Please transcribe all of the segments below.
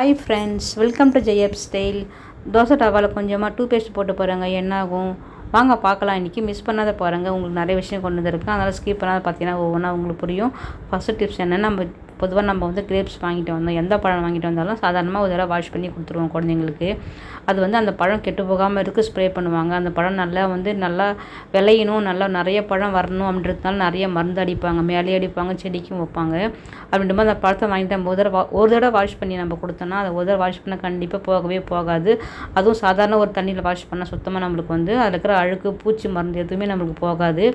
Hi friends welcome to ஜெயப் style dosa டவாவில் கொஞ்சமாக டூ பேஸ்ட் போட்டு போகிறாங்க என்ன ஆகும் வாங்க பார்க்கலாம். இன்றைக்கி மிஸ் பண்ணாத பாருங்கள் உங்களுக்கு நிறைய விஷயம் கொண்டு வந்திருக்கேன் அதனால் ஸ்கிப் பண்ணாத பார்த்தீங்கன்னா ஒவ்வொன்றா உங்களுக்கு புரியும். ஃபஸ்ட்டு டிப்ஸ் என்னென்னா நம்ம பொதுவாக நம்ம வந்து கிரேப்ஸ் வாங்கிட்டு வந்தோம். எந்த பழம் வாங்கிட்டு வந்தாலும் சாதாரணமாக ஒரு தடவை வாஷ் பண்ணி கொடுத்துருவோம் குழந்தைங்களுக்கு. அது வந்து அந்த பழம் கெட்டு போகாமல் இருக்க ஸ்ப்ரே பண்ணுவாங்க. அந்த பழம் நல்லா வந்து நல்லா விளையணும். நல்லா நிறைய பழம் வரணும் அப்படின்றதுனால நிறைய மருந்து அடிப்பாங்க. மேலே அடிப்பாங்க செடிக்கும் வைப்பாங்க. அப்படின்ற அந்த பழத்தை வாங்கிட்டு நம்ம ஒரு தடவை ஒரு தடவை வாஷ் பண்ணி நம்ம கொடுத்தோன்னா அதை ஒரு தடவை வாஷ் பண்ண கண்டிப்பாக போகவே போகாது. அதுவும் சாதாரண ஒரு தண்ணியில் வாஷ் பண்ணால் சுத்தமாக நம்மளுக்கு வந்து அதில் இருக்கிற அழுக்கு பூச்சி மருந்து எதுவுமே நம்மளுக்கு போகாது.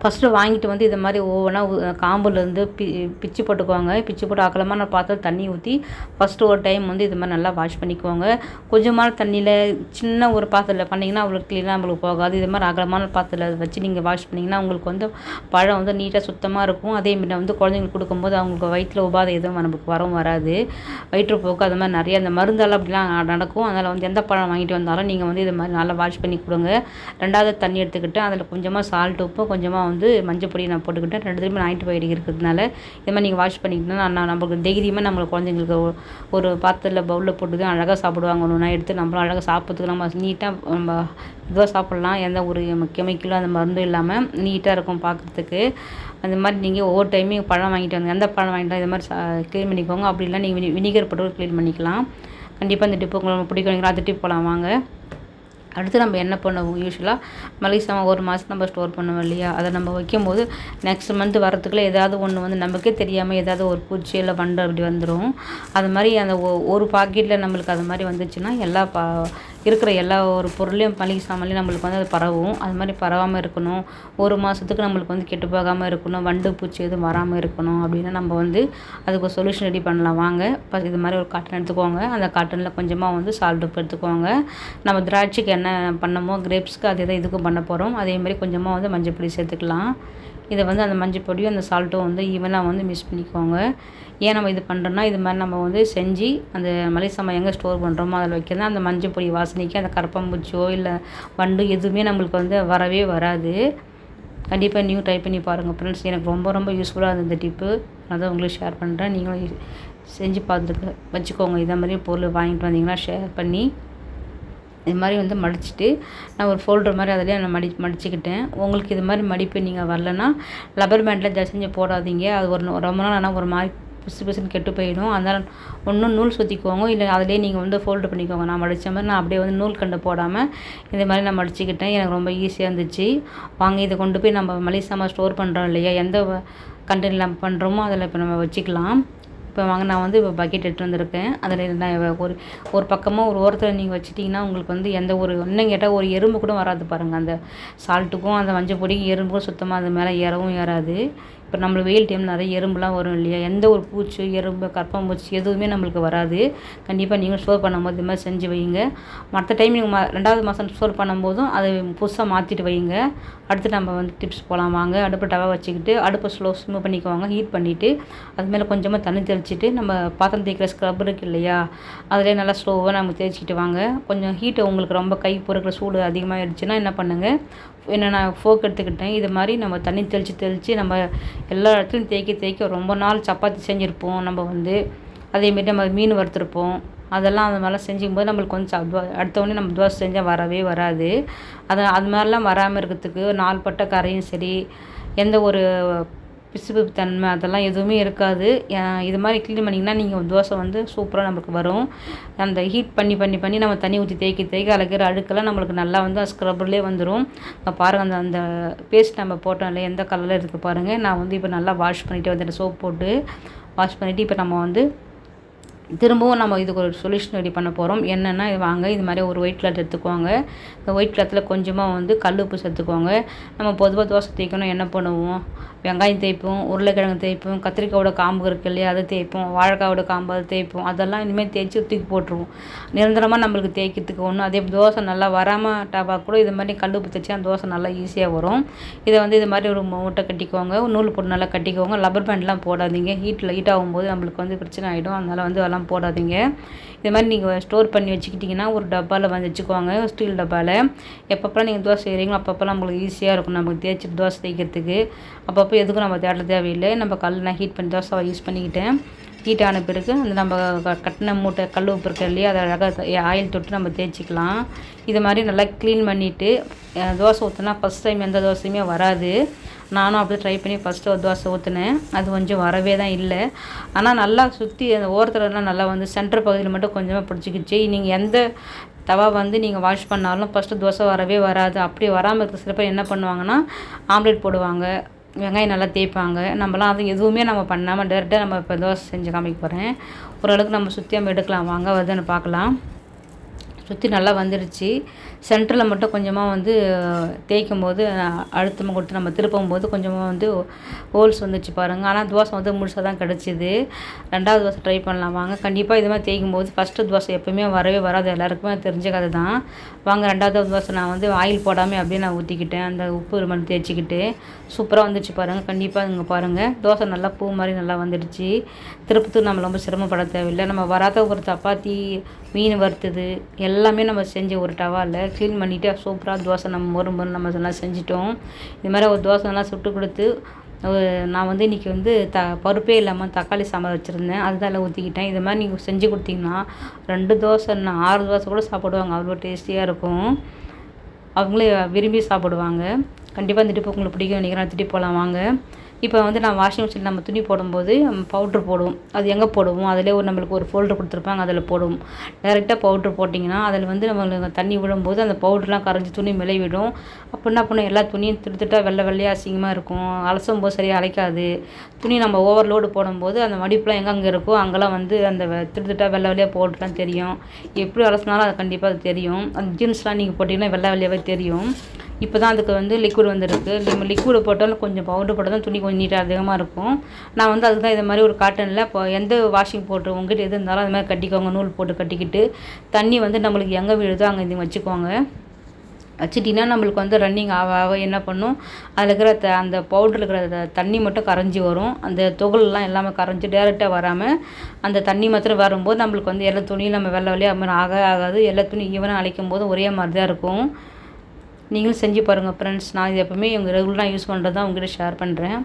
ஃபஸ்ட்டு வாங்கிட்டு வந்து இது மாதிரி ஒவ்வொன்றா காம்புலேருந்து பி பிச்சு போட்டுக்குவாங்க. பிச்சு போட்டு அகலமான பாத்திரம் தண்ணி ஊற்றி ஃபஸ்ட்டு ஒரு டைம் வந்து இது மாதிரி நல்லா வாஷ் பண்ணிக்குவாங்க. கொஞ்சமான தண்ணியில் சின்ன ஒரு பாத்திரத்தில் பண்ணிங்கன்னா அவ்வளோ க்ளீனாக நம்மளுக்கு போகாது. இது மாதிரி அகலமான பாத்திரத்தில் வச்சு நீங்கள் வாஷ் பண்ணிங்கன்னா உங்களுக்கு வந்து பழம் வந்து நீட்டாக சுத்தமாக இருக்கும். அதே மாதிரி வந்து குழந்தைங்களுக்கு கொடுக்கும்போது அவங்களுக்கு வயிற்றில் உபாதை எதுவும் நமக்கு வரவும் வராது. வயிற்றுப்போக்கு அது மாதிரி நிறைய அந்த மருந்தெல்லாம் அப்படிலாம் நடக்கும். அதனால் வந்து எந்த பழம் வாங்கிட்டு வந்தாலும் நீங்கள் வந்து இது மாதிரி நல்லா வாஷ் பண்ணி கொடுங்க. ரெண்டாவது தண்ணி எடுத்துக்கிட்டு அதில் கொஞ்சமாக சால்ட் உப்பு கொஞ்சமாக வந்து மஞ்சள் பொடி நான் போட்டுக்கிட்டேன். ரெண்டு திரும்பி ஆன்டிபயோட்டிக் இருக்கிறதுனால இது மாதிரி நீங்கள் வாஷ் பண்ணிக்கிட்டோன்னா நான் நம்மளுக்கு தைரியமாக நம்மளை குழந்தைங்களுக்கு ஒரு பாத்திரத்தில் பவுலில் போட்டுக்க அழகாக சாப்பிடுவாங்க. ஒன்று எடுத்து நம்மளும் அழகாக சாப்பிட்றதுக்கு நம்ம நீட்டாக நம்ம இதுவாக சாப்பிட்லாம். எந்த ஒரு கெமிக்கலும் அந்த மருந்தும் இல்லாமல் நீட்டாக இருக்கும் பார்க்குறதுக்கு. அந்த மாதிரி நீங்கள் ஒவ்வொரு டைமும் பழம் வாங்கிட்டு வந்து எந்த பழம் வாங்கிட்டு இது மாதிரி க்ளீன் பண்ணிக்கோங்க. அப்படி இல்லை நீங்கள் வினி வினிகர் போட்டு க்ளீன் பண்ணிக்கலாம். கண்டிப்பாக இந்த டிப்பு உங்களுக்கு பிடிக்கும். அந்த டிப் போகலாம் வாங்க. அடுத்து நம்ம என்ன பண்ணுவோம்? யூஸ்வலாக மளிகை சாமான் ஒரு மாதம் நம்ம ஸ்டோர் பண்ணுவோம் இல்லையா? அதை நம்ம வைக்கும்போது நெக்ஸ்ட் மந்த் வரத்துக்குள்ளே ஏதாவது ஒன்று வந்து நமக்கே தெரியாமல் ஏதாவது ஒரு பூச்சி இல்லை வண்டு அப்படி வந்துடும் அது மாதிரி அந்த ஒரு பாக்கெட்டில் நம்மளுக்கு அது மாதிரி வந்துச்சுன்னா எல்லா பா இருக்கிற எல்லா ஒரு பொருளையும் மளிகை சாமான்லையும் நம்மளுக்கு வந்து அது பரவும். அது மாதிரி பரவாமல் இருக்கணும். ஒரு மாதத்துக்கு நம்மளுக்கு வந்து கெட்டு போகாமல் இருக்கணும். வண்டு பூச்சி எதுவும் வராமல் இருக்கணும் அப்படின்னா நம்ம வந்து அதுக்கு ஒரு சொல்யூஷன் ரெடி பண்ணலாம். வாங்க. இப்போ இது மாதிரி ஒரு காட்டன் எடுத்துக்கோங்க. அந்த காட்டனில் கொஞ்சமாக வந்து சால்ட் உப்பு எடுத்துக்கோங்க. நம்ம திராட்சைக்கு என்ன பண்ணமோ கிரேப்ஸ்க்கு அதே தான் இதுக்கும் பண்ண போகிறோம் அதேமாதிரி கொஞ்சமாக வந்து மஞ்சள் பொடி சேர்த்துக்கலாம். இதை வந்து அந்த மஞ்சள் பொடியும் அந்த சால்ட்டும் வந்து ஈவனாக வந்து மிக்ஸ் பண்ணிக்கோங்க ஏன் நம்ம இது பண்ணுறோன்னா இது மாதிரி நம்ம வந்து செஞ்சு அந்த மலைசாம எங்கே ஸ்டோர் பண்ணுறோமோ அதில் வைக்கிறதா அந்த மஞ்சள் பொடி வாசனைக்கு அந்த கரப்பாம்பூச்சியோ இல்லை வண்டு எதுவுமே நம்மளுக்கு வந்து வரவே வராது. கண்டிப்பாக நியூ ட்ரை பண்ணி பாருங்கள் ஃப்ரெண்ட்ஸ் எனக்கு ரொம்ப ரொம்ப யூஸ்ஃபுல்லாக இருந்தது டிப்பு அதான் உங்களுக்கு ஷேர் பண்ணுறேன் நீங்களும் செஞ்சு பார்த்துட்டு வச்சுக்கோங்க. இதே மாதிரி பொருள் வாங்கிட்டு வந்தீங்கன்னா ஷேர் பண்ணி இது மாதிரி வந்து மடிச்சுட்டு நான் ஒரு ஃபோல்டர் மாதிரி அதிலே நான் மடி மடிச்சுக்கிட்டேன். உங்களுக்கு இது மாதிரி மடிப்பு நீங்கள் வரலன்னா லப்பர் பேண்டில் ஜசஞ்சு போடாதீங்க. அது ஒரு ரொம்ப நாள் ஆனால் ஒரு மாதிரி பிசு பிசுன்னு கெட்டு போயிடும். அதனால் ஒன்றும் நூல் சுற்றிக்குவாங்க இல்லை அதிலே நீங்கள் வந்து ஃபோல்டு பண்ணிக்கோங்க. நான் மடித்த மாதிரி நான் அப்படியே வந்து நூல் கண்டு போடாமல் இந்த மாதிரி நான் மடிச்சுக்கிட்டேன். எனக்கு ரொம்ப ஈஸியாக இருந்துச்சு. வாங்க இதை கொண்டு போய் நம்ம மளிகை சாமான் ஸ்டோர் பண்ணுறோம் இல்லையா? எந்த கண்டெய்னர் நம்ம பண்ணுறோமோ அதில் இப்போ நம்ம வச்சுக்கலாம். இப்போ வாங்க நான் வந்து இப்போ பக்கெட் எடுத்து வந்திருக்கேன். அதில் நான் ஒரு ஒரு பக்கமாக ஒரு ஓரத்தில் நீங்கள் வச்சிட்டிங்கன்னா உங்களுக்கு வந்து எந்த ஒரு இன்னும் கேட்டால் ஒரு எறும்பு கூட வராது பாருங்கள் அந்த சால்ட்டுக்கும் அந்த மஞ்சள் பொடிக்கும் எறும்புக்கும் சுத்தமாக அது மேலே ஏறவும் ஏறாது. இப்போ நம்மளுக்கு வெயில் டைம் நிறைய எறும்புலாம் வரும் இல்லையா? எந்த ஒரு பூச்சி எறும்பு கற்பம்பூச்சி எதுவுமே நம்மளுக்கு வராது. கண்டிப்பாக நீங்கள் ஸ்டோர் பண்ணும்போது இது மாதிரி செஞ்சு வைங்க மற்ற டைம் நீங்கள் ரெண்டாவது மாதம் ஸ்டோர் பண்ணும்போதும் அதை புதுசாக மாற்றிட்டு வைங்க அடுத்து நம்ம வந்து டிப்ஸ் போகலாம் வாங்க அடுப்பு டவா வச்சுக்கிட்டு அடுப்பை ஸ்லோ ஸ்மூவ் பண்ணிக்குவாங்க. ஹீட் பண்ணிவிட்டு அது மேலே கொஞ்சமாக தண்ணி தெளிச்சிட்டு நம்ம பாத்திரம் தேய்க்கிற ஸ்க்ரப் இருக்குது இல்லையா? அதிலே நல்லா ஸ்லோவாக நம்ம தேய்ச்சிக்கிட்டு வாங்க. கொஞ்சம் ஹீட்டை உங்களுக்கு ரொம்ப கை பொறுக்கிற சூடு அதிகமாக ஆயிடுச்சுன்னா என்ன பண்ணுங்கள் என்ன நான் ஃபோக் எடுத்துக்கிட்டேன். இது மாதிரி நம்ம தண்ணி தெளித்து தெளித்து நம்ம எல்லா இடத்துலையும் தேய்க்க தேய்க்க ரொம்ப நாள் சப்பாத்தி செஞ்சுருப்போம் நம்ம வந்து. அதேமாரி நம்ம மீன் வறுத்துருப்போம். அதெல்லாம் அந்த மாதிரிலாம் செஞ்சுக்கும்போது நம்மளுக்கு கொஞ்சம் அடுத்தவொடனே நம்ம தோசை செஞ்சால் வரவே வராது. அதை அது மாதிரிலாம் வராமல் இருக்கிறதுக்கு நாள்பட்ட கரையும் சரி எந்த ஒரு பிசுபிசு தன்மை அதெல்லாம் எதுவுமே இருக்காது. இது மாதிரி க்ளீன் பண்ணிங்கன்னா நீங்கள் தோசை வந்து சூப்பராக நம்மளுக்கு வரும். அந்த ஹீட் பண்ணி பண்ணி பண்ணி நம்ம தண்ணி ஊற்றி தேய்க்க தேய்க்க அழகிற அழுக்கெல்லாம் நம்மளுக்கு நல்லா வந்து ஸ்க்ரப்பர்லேயே வந்துடும் பாருங்கள் அந்த அந்த பேஸ்ட் நம்ம போட்டோம் இல்லை எந்த கலரில் இருக்குது பாருங்கள் நான் வந்து இப்போ நல்லா வாஷ் பண்ணிவிட்டு வந்துட்டேன் சோப் போட்டு வாஷ் பண்ணிவிட்டு இப்போ நம்ம வந்து திரும்பவும் நம்ம இதுக்கு ஒரு சொல்யூஷன் ரெடி பண்ண போகிறோம் என்னென்னா வாங்க இது மாதிரி ஒரு ஒயிட் கிளாத் எடுத்துக்குவாங்க இந்த ஒயிட் கிளாத்தில் கொஞ்சமாக வந்து கல் உப்பு சேர்த்துக்குவாங்க நம்ம பொதுவாக தோசை தேய்க்கணும் என்ன பண்ணுவோம் வெங்காயம் தேய்ப்போம் உருளைக்கிழங்கு தேய்ப்போம் கத்திரிக்காயோட காம்பு இருக்கு இல்லையா அதை தேய்ப்போம் வாழைக்காயோட காம்பு அதை தேய்ப்போம். அதெல்லாம் இனிமேல் தேய்ச்சி தூக்கி போட்டுருவோம். நிரந்தரமாக நம்மளுக்கு தேய்க்கிறதுக்கு ஒன்றும் அதே தோசை நல்லா வராமல் டபா கூட இது மாதிரி கல் உப்பு தேய்ச்சி அந்த தோசை நல்லா ஈஸியாக வரும். இதை வந்து இது மாதிரி ஒரு மூட்டை கட்டிக்குவாங்க நூல் போட்டு நல்லா கட்டிக்குவாங்க லப்பர் பேண்ட்லாம் போடாதீங்க. ஹீட்டில் ஹீட் ஆகும்போது நம்மளுக்கு வந்து பிரச்சனை ஆகிடும் அதனால் வந்து அதெல்லாம் போடாதீங்க. இது மாதிரி நீங்கள் ஸ்டோர் பண்ணி வச்சுக்கிட்டிங்கன்னா ஒரு டப்பாவில் வந்து வச்சுக்குவாங்க ஸ்டீல் டப்பாவில் எப்பப்போலாம் நீங்கள் தோசை செய்கிறீங்களோ அப்பப்போலாம் நம்மளுக்கு ஈஸியாக இருக்கும். நமக்கு தேய்ச்சி தோசை தேய்க்கிறதுக்கு. அப்பப்போ எதுக்கும் நம்ம தேட தேவையில்லை. நம்ம கல்லாம் ஹீட் பண்ணி தோசை யூஸ் பண்ணிக்கிட்டேன். ஹீட்டான பிறகு அந்த நம்ம கட்டின மூட்டை கல் உப்பு இருக்கு இல்லையா அதை அழகாக ஆயில் தொட்டு நம்ம தேய்ச்சிக்கலாம். இது மாதிரி நல்லா க்ளீன் பண்ணிவிட்டு தோசை ஊற்றினா ஃபஸ்ட் டைம் எந்த தோசையுமே வராது. நானும் அப்படி ட்ரை பண்ணி ஃபஸ்ட்டு ஒரு தோசை ஊற்றினேன் அது கொஞ்சம் வரவே தான் இல்லை. ஆனால் நல்லா சுற்றி அந்த ஓரத்துலலாம் நல்லா வந்து சென்டர் பகுதியில் மட்டும் கொஞ்சமாக பிடிச்சிக்கிச்சு. நீங்கள் எந்த தவா வந்து நீங்கள் வாஷ் பண்ணாலும் ஃபஸ்ட்டு தோசை வரவே வராது. அப்படி வராமல் இருக்க சில பேர் என்ன பண்ணுவாங்கன்னா ஆம்லேட் போடுவாங்க. வெங்காயம் நல்லா தேய்ப்பாங்க. நம்மலாம் அது எதுவுமே நம்ம பண்ணாமல் டேரெக்டாக நம்ம இப்போ தோசை செஞ்சு காமிக்க போகிறேன் ஓரளவுக்கு நம்ம சுற்றி நம்ம எடுக்கலாம். வாங்க வருதுன்னு பார்க்கலாம். சுற்றி நல்லா வந்துடுச்சு சென்டரில் மட்டும் கொஞ்சமாக வந்து தேய்க்கும் போது அழுத்தமாக கொடுத்து நம்ம திருப்பும் போது கொஞ்சமாக வந்து ஹோல்ஸ் வந்துச்சு பாருங்கள் ஆனால் தோசை வந்து முழுசாக தான் கிடச்சிது. ரெண்டாவது தோசை ட்ரை பண்ணலாம். வாங்க கண்டிப்பாக இது மாதிரி தேய்க்கும் போது ஃபஸ்ட்டு தோசை எப்பவுமே வரவே வராது. எல்லாருக்குமே தெரிஞ்ச கதை தான். வாங்க ரெண்டாவது தோசை நான் வந்து ஆயில் போடாமல் அப்படியே நான் ஊற்றிக்கிட்டேன் அந்த உப்பு மட்டும் தேய்ச்சிக்கிட்டு சூப்பராக வந்துச்சு பாருங்கள் கண்டிப்பாக இங்கே பாருங்கள் தோசை நல்லா பூ மாதிரி நல்லா வந்துடுச்சு. திருப்பத்தூர் நம்ம ரொம்ப சிரமப்பட தேவையில்லை. நம்ம வராத ஒரு சப்பாத்தி மீன் வறுத்தது எல்லாமே நம்ம செஞ்ச ஒரு டவாவில் க்ளீன் பண்ணிவிட்டு சூப்பராக தோசை நம்ம மொறு மொறு நம்ம எல்லாம் செஞ்சிட்டோம். இது மாதிரி ஒரு தோசை சுட்டு கொடுத்து நான் வந்து இன்றைக்கி வந்து த பருப்பே இல்லாமல் தக்காளி சாம்பார் வச்சுருந்தேன். அதுதான் எல்லாம் ஊற்றிக்கிட்டேன் இது மாதிரி நீங்கள் செஞ்சு கொடுத்தீங்கன்னா ரெண்டு தோசை நான் ஆறு தோசை கூட சாப்பிடுவாங்க. அவ்வளோ டேஸ்டியாக இருக்கும். அவங்களே விரும்பி சாப்பிடுவாங்க. கண்டிப்பாக இந்த டிப்பு உங்களுக்கு பிடிக்கும் நினைக்கிறேன். திட்டி போகலாம். வாங்க. இப்போ வந்து நான் வாஷிங் மிஷினில் நம்ம துணி போடும்போது பவுட்ரு போடுவோம். அது எங்கே போடுவோம் அதிலே ஒரு நம்மளுக்கு ஒரு ஃபோல்டர் கொடுத்துருப்பாங்க அதில் போடுவோம். டேரெக்டாக பவுட்ரு போட்டிங்கன்னா அதில் வந்து நம்மளுக்கு தண்ணி விழும்போது அந்த பவுட்ருலாம் கரைஞ்சி துணி மேலே விடும் அப்போ என்ன பண்ணும் எல்லா துணியும் திருத்திட்டா வெள்ளை வெள்ளையாக அசிங்கமாக இருக்கும். அலசும் போது சரியாக அழைக்காது துணி நம்ம ஓவர்லோடு போடும்போது அந்த மடிப்புலாம் எங்கெங்கே இருக்கோ அங்கெல்லாம் வந்து அந்த திருத்திட்டா வெள்ளை வெள்ளையாக போட்டுலாம் தெரியும். எப்படி அலசினாலும் அது கண்டிப்பாக அது தெரியும். அந்த ஜீன்ஸ்லாம் நீங்கள் போட்டிங்கன்னா வெள்ளை வெள்ளையாகவே தெரியும். இப்போ தான் அதுக்கு வந்து லிக்விட் வந்திருக்கு. நம்ம லிக்விட் போட்டாலும் கொஞ்சம் பவுடர் போட்டால் தான் துணி கொஞ்சம் நீட்டாக அதிகமாக இருக்கும். நான் வந்து அதுக்கு தான் இது மாதிரி ஒரு காட்டனில் இப்போ எந்த வாஷிங் போட்டு உங்ககிட்ட எது இருந்தாலும் அது மாதிரி கட்டிக்கோங்க. நூல் போட்டு கட்டிக்கிட்டு தண்ணி வந்து நம்மளுக்கு எங்கே விழுதோ அங்கே இது வச்சுக்கோங்க. வச்சிட்டிங்கன்னா நம்மளுக்கு வந்து ரன்னிங் ஆக ஆக என்ன பண்ணும்? அதில் இருக்கிற த அந்த பவுடரில் இருக்கிற த- தண்ணி மட்டும் கரைஞ்சி வரும். அந்த துகள்லாம் எல்லாமே கரைஞ்சி டேரெக்டாக வராமல் அந்த தண்ணி மாத்திரம் வரும்போது நம்மளுக்கு வந்து எல்லா துணியும் நம்ம வெள்ளை வெளியே அது மாதிரி ஆக ஆகாது. எல்லா துணியும் ஈவனாக அழைக்கும் போது ஒரே மாதிரி தான் இருக்கும். நீங்களும் செஞ்சு பாருங்கள் ஃப்ரெண்ட்ஸ் நான் இது எப்பவுமே இவங்க ரெகுலராக யூஸ் பண்ணுறது தான் உங்ககிட்ட ஷேர் பண்ணுறேன்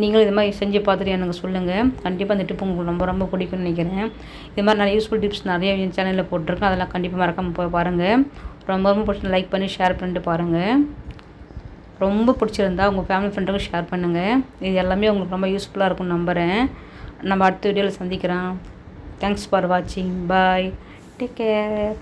நீங்களும் இது மாதிரி செஞ்சு பார்த்துட்டு எனக்கு சொல்லுங்கள் கண்டிப்பாக அந்த டிப் உங்களுக்கு ரொம்ப ரொம்ப பிடிக்கும்னு நினைக்கிறேன். இது மாதிரி நிறைய யூஸ்ஃபுல் டிப்ஸ் நிறைய என் சேனலில் போட்டிருக்கேன். அதெல்லாம் கண்டிப்பாக மறக்காமல் போய் பாருங்கள் ரொம்ப ரொம்ப பிடிச்சி லைக் பண்ணி ஷேர் பண்ணிட்டு பாருங்கள் ரொம்ப பிடிச்சிருந்தா உங்கள் ஃபேமிலி ஃப்ரெண்டுக்கும் ஷேர் பண்ணுங்கள் இது எல்லாமே உங்களுக்கு ரொம்ப யூஸ்ஃபுல்லாக இருக்கும் நம்புகிறேன் நம்ம அடுத்த வீடியோவில் சந்திக்கிறோம் தேங்க்ஸ் ஃபார் வாட்சிங் பாய் டேக் கேர்